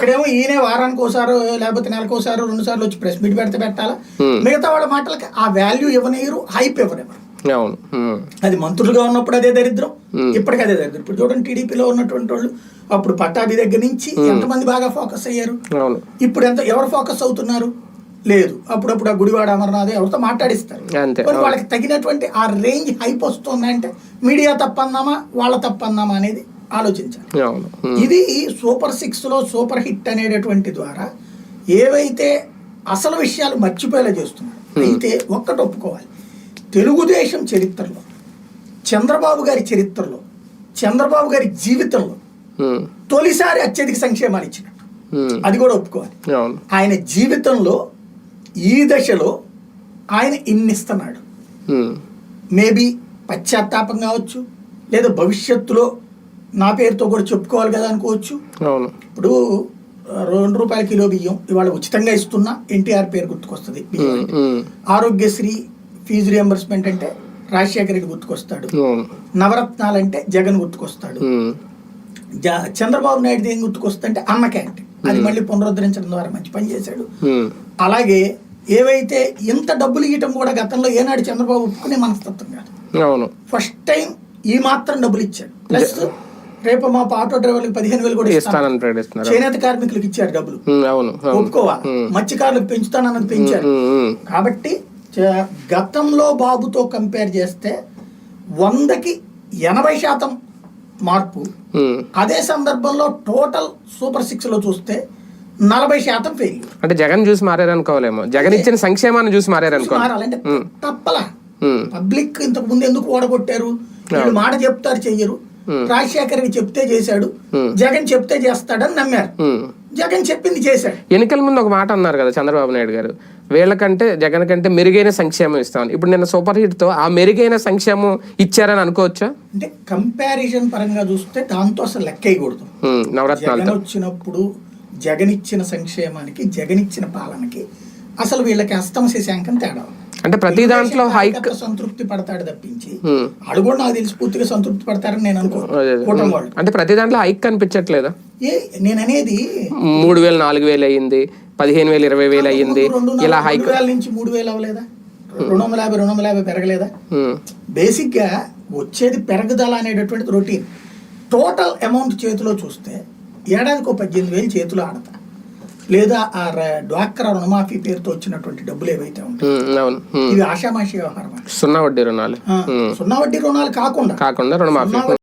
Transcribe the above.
ఇక్కడేమో ఈయనే వారానికి ఒకసారి లేకపోతే నెలకు ఒకసారి రెండు సార్లు వచ్చి ప్రెస్ మీట్ పెడితే పెట్టాలా? మిగతా వాళ్ళ మాటలకి ఆ వాల్యూ ఇవ్వనియరు హైప్ ఇవ్వనివ్వరు. అది మంత్రులుగా ఉన్నప్పుడు అదే దరిద్రం. ఇప్పటికీ అదే దరిద్రం. ఇప్పుడు చూడండి టీడీపీలో ఉన్నటువంటి వాళ్ళు అప్పుడు పట్టాభి దగ్గర నుంచి ఎంతమంది బాగా ఫోకస్ అయ్యారు? ఇప్పుడు ఎంత ఎవరు ఫోకస్ అవుతున్నారు? లేదు. అప్పుడప్పుడు ఆ గుడివాడ అమర్నాథ్ ఎవరితో మాట్లాడిస్తారు? మరి వాళ్ళకి తగినటువంటి ఆ రేంజ్ హైప్ వస్తుందంటే మీడియా తప్పందామా వాళ్ళ తప్పందామా అనేది ఆలోచించాలి ఉమ్. ఇది సూపర్ సిక్స్లో సూపర్ హిట్ అనేటటువంటి ద్వారా ఏవైతే అసలు విషయాలు మర్చిపోయేలా చేస్తున్నారు అయితే ఒక్కటి ఒప్పుకోవాలి తెలుగుదేశం చరిత్రలో చంద్రబాబు గారి చరిత్రలో చంద్రబాబు గారి జీవితంలో ఉమ్. తొలిసారి అత్యధిక సంక్షేమాలు ఇచ్చినట్టు. అది కూడా ఒప్పుకోవాలి ఆయన జీవితంలో ఈ దశలో ఆయన ఇన్నిస్తున్నాడు. మేబీ పశ్చాత్తాపం కావచ్చు లేదా భవిష్యత్తులో నా పేరుతో కూడా చెప్పుకోవాలి కదా అనుకోవచ్చు. ఇప్పుడు రెండు రూపాయల కిలో బియ్యం ఇవాళ ఉచితంగా ఇస్తున్నా ఎన్టీఆర్ పేరు గుర్తుకొస్తుంది. ఆరోగ్యశ్రీ ఫీజు రియంబర్స్మెంట్ అంటే రాజశేఖర రెడ్డి గుర్తుకొస్తాడు. అవును. నవరత్నాలు అంటే జగన్ గుర్తుకొస్తాడు. చంద్రబాబు నాయుడు ఏం గుర్తుకొస్తుందంటే అన్న క్యాంటీన్ అది మళ్ళీ పునరుద్ధరించడం ద్వారా మంచి పని చేశాడు. అలాగే ఏవైతే ఇంత డబ్బులు ఇవ్వటం కూడా గతంలో ఏనాడు చంద్రబాబు ఒప్పుకునే మనస్తత్వం కాదు. ఫస్ట్ టైం ఈ మాత్రం డబ్బులు ఇచ్చాడు. ప్లస్ రేపు మా ఆటో డ్రైవర్లకు పదిహేను వేలు కూడా ఇస్తాను. ఇస్తానని ప్రకటిస్తున్నారు చేనేత కార్మికులకు ఇచ్చారు డబ్బులు. అవును ఒప్పుకోవాలి మత్స్యకారులకు పెంచుతానన్నది పెంచారు. కాబట్టి గతంలో బాబుతో కంపేర్ చేస్తే వందకి ఎనభై శాతం మార్పు. అదే సందర్భంలో టోటల్ సూపర్ సిక్స్లో చూస్తే నలభై శాతం ఫెయిల్యూర్ అంటే జగన్ చూసి మారారనుకోవాలేమో. జగన్ ఇచ్చిన సంక్షేమాన్ని చూసి మారారనుకోవాలి మారాలంటే తప్పలా. పబ్లిక్ ఇంతకు ముందు ఎందుకు ఓడగొట్టారు? మాట చెప్తారు చెయ్యరు. రాజశేఖర్ చెప్తే చేశాడు. జగన్ చెప్తే చేస్తాడని నమ్మారు. జగన్ చెప్పింది చేశాడు. ఎన్నికల ముందు ఒక మాట అన్నారు కదా చంద్రబాబు నాయుడు గారు. వీళ్ళకంటే జగన్ కంటే మెరుగైన సంక్షేమం ఇస్తామని. ఇప్పుడు నిన్న సూపర్ హిట్తో ఆ మెరుగైన సంక్షేమం ఇచ్చారని అనుకోవచ్చా? అంటే కంపారిజన్ పరంగా చూస్తే దాంతో అసలు లెక్క వేయకూడదు. నవరత్నాలతో. జగన్ వచ్చినప్పుడు జగన్ ఇచ్చిన సంక్షేమానికి జగన్ ఇచ్చిన పాలనకి అసలు వీళ్ళకి అస్తమ శశాంకం తేడా. అంటే ప్రతి దాంట్లో హైక్ సంతృప్తి పడతాడు తప్పించి. ఆడు కూడా నాకు తెలిసి పూర్తిగా సంతృప్తి పడతారని నేను అనుకో అంటే ప్రతి దాంట్లో హైక్ కనిపించట్లేదా? ఏ నేను అనేది మూడు వేలు నాలుగు వేలు అయ్యింది పదిహేను వేలు ఇరవై వేలు అయ్యింది ఇలా హైక్ నుంచి మూడు వేలు అవ్వలేదా? రెండు వందల యాభై రెండు వందల యాభై పెరగలేదా? బేసిక్గా వచ్చేది పెరగదల అనేటటువంటిది రొటీన్. టోటల్ అమౌంట్ చేతిలో చూస్తే ఏడాదికి ఒక పద్దెనిమిది వేలు చేతిలో ఆడతా. లేదా ఆ డ్వాక్రా రుణమాఫీ పేరుతో వచ్చినటువంటి డబ్బులు ఏవైతే ఉంటాయి. ఇవి ఆషామాషి వ్యవహారం సున్నా వడ్డీ రుణాలు. సున్నా వడ్డీ రుణాలు కాకుండా కాకుండా రుణమాఫీ.